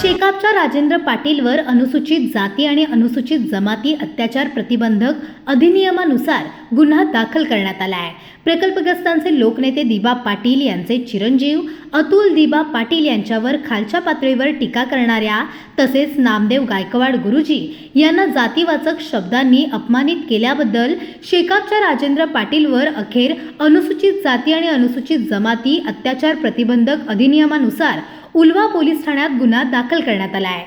शेकापच्या राजेंद्र पाटीलवर अनुसूचित जाती आणि अनुसूचित जमाती अत्याचार प्रतिबंधक अधिनियमानुसार गुन्हा दाखल करण्यात आला आहे. प्रकल्पग्रस्तांचे लोकनेते दिबा पाटील यांचे चिरंजीव अतुल दिबा पाटील यांच्यावर खालच्या पातळीवर टीका करणाऱ्या तसेच नामदेव गायकवाड गुरुजी यांना जातीवाचक शब्दांनी अपमानित केल्याबद्दल शेकापच्या राजेंद्र पाटीलवर अखेर अनुसूचित जाती आणि अनुसूचित जमाती अत्याचार प्रतिबंधक अधिनियमानुसार उल्वा पोलीस ठाण्यात गुन्हा दाखल करण्यात आला आहे.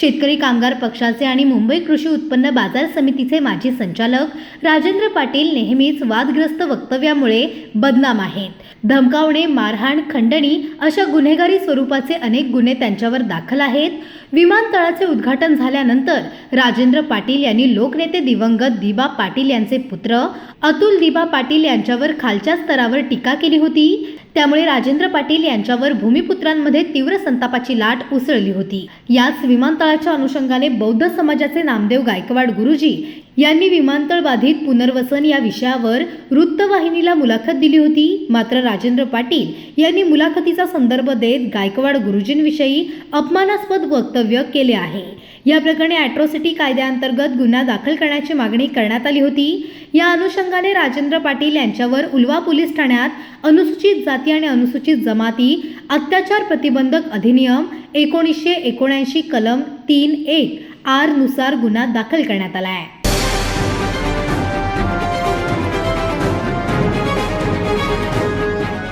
शेतकरी कामगार पक्षाचे आणि मुंबई कृषी उत्पन्न बाजार समितीचे माजी संचालक राजेंद्र पाटील नेहमीच वादग्रस्त वक्तव्यामुळे बदनाम आहेत. धमकावणे मारहाण खंडणी अशा गुन्हेगारी स्वरूपाचे अनेक गुन्हे त्यांच्यावर दाखल आहेत. विमानतळाचे उद्घाटन झाल्यानंतर राजेंद्र पाटील यांनी लोकनेते दिवंगत दिबा पाटील यांचे पुत्र अतुल दिबा पाटील यांच्यावर खालच्या स्तरावर टीका केली होती. त्यामुळे राजेंद्र पाटील यांच्यावर भूमिपुत्रांमध्ये तीव्र संतापाची लाट उसळली होती. याच विमानतळाच्या अनुषंगाने बौद्ध समाजाचे नामदेव गायकवाड गुरुजी यांनी विमानतळ बाधित पुनर्वसन या विषयावर वृत्तवाहिनीला मुलाखत दिली होती. मात्र राजेंद्र पाटील यांनी मुलाखतीचा संदर्भ देत गायकवाड गुरुजींविषयी अपमानास्पद वक्तव्य केले आहे. या प्रकरणी अॅट्रॉसिटी कायद्याअंतर्गत गुन्हा दाखल करण्याची मागणी करण्यात आली होती. या अनुषंगाने राजेंद्र पाटील यांच्यावर उल्वा पोलीस ठाण्यात अनुसूचित जाती आणि अनुसूचित जमाती अत्याचार प्रतिबंधक अधिनियम एकोणीसशे एकोणऐंशी कलम तीन एक आरनुसार गुन्हा दाखल करण्यात आला आहे.